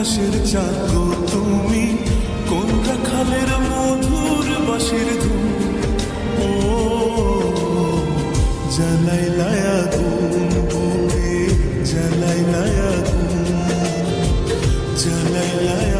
আকাশের চাঁদ তুমি, কোনটা খালের মধুর বাসের ধুম ও জালাই লায়া ধুম জালাই লায়া ধুম জালাই লায়া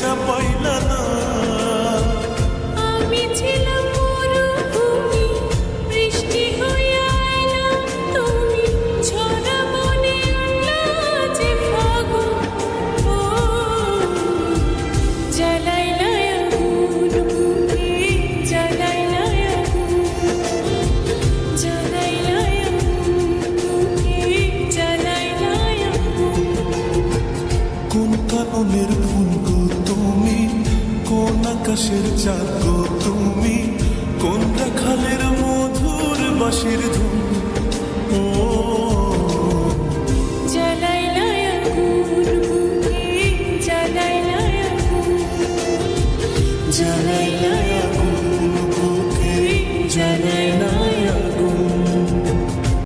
จะไป কিসের চাক তুমি? কোন খালের মধুর বাঁশির ধুম? ও। জ্বালাই